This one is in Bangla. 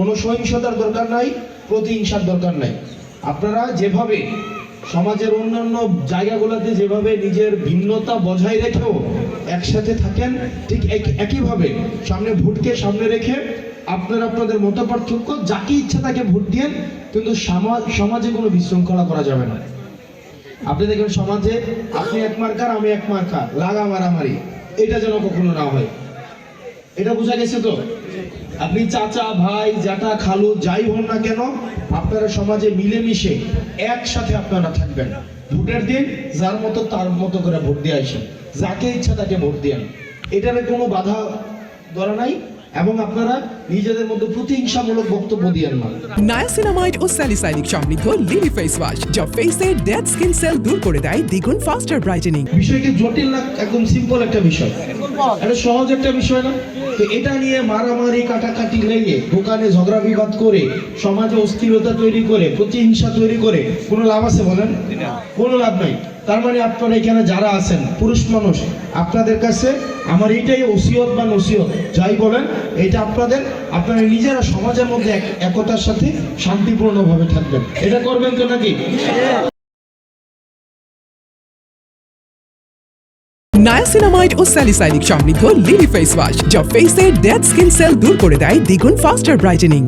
কোনো সহিংসতার দরকার নাই, প্রতিহিংসার দরকার নাই। আপনারা যেভাবে সমাজের অন্যান্য জায়গাগুলোতে যেভাবে নিজের ভিন্নতা বজায় রেখেও একসাথে থাকেন, ঠিক এক- একইভাবে সামনে ভোটকে সামনে রেখে আপনারা আপনাদের মত পার্থক্য যাকে ইচ্ছা তাকে ভোট দিয়েন, কিন্তু সমাজ সমাজে কোনো বিশৃঙ্খলা করা যাবে না। আপনি দেখবেন সমাজে আপনি এক মার্কার, আমি এক মার্কা, লাগা মারামারি, এটা যেন কখনো না হয়। এটা বোঝা গেছে তো? আপনি চাচা, ভাই, জ্যাঠা, খালু, যাই হন না কেন, আপনারা সমাজে মিলেমিশে একসাথে আপনারা থাকবেন। ভোটের দিন যার মতো তার মতো করে ভোট দিয়ে আসেন। যাকে ইচ্ছা তাকে ভোট দিয়ে এটারে কোনো বাধা ধরা নাই? এবং আপনারা নিজেদের মধ্যে প্রতিহিংসামূলক বক্তব্য দিয়েন না। নায়াসিনামাইড ও স্যালিসাইনিক সমৃদ্ধ লিলি ফেস ওয়াশ যা ফেসের ডেড স্কিন সেল দূর করে দেয় দ্বিগুণ ফাস্টার ব্রাইটেনিং বিষয়টি জটিল না একদম সিম্পল একটা বিষয়। এটা সহজ একটা বিষয় না। তো এটা নিয়ে মারামারি কাটাকাটি লেগে দোকানে ঝগড়া বিবাদ করে সমাজে অস্থিরতা তৈরি করে প্রতিহিংসা তৈরি করে কোনো লাভ আছে বলেন? কোনো লাভ নাই। তার মানে আপনারা এখানে যারা আছেন, পুরুষ মানুষ, আপনাদের কাছে আমার এইটাই ওসিয়ত বা নসিয়ত যাই বলেন, এটা আপনাদের, আপনারা নিজেরা সমাজের মধ্যে একতার সাথে শান্তিপূর্ণভাবে থাকবেন। এটা করবেন তো নাকি? নায়াসিনামাইড ও স্যালিসাইনিক সমৃদ্ধ লিলি ফেস ওয়াশ যা ফেসের ডেড স্কিন সেল দূর করে দেয় দ্বিগুণ ফাস্টার ব্রাইটেনিং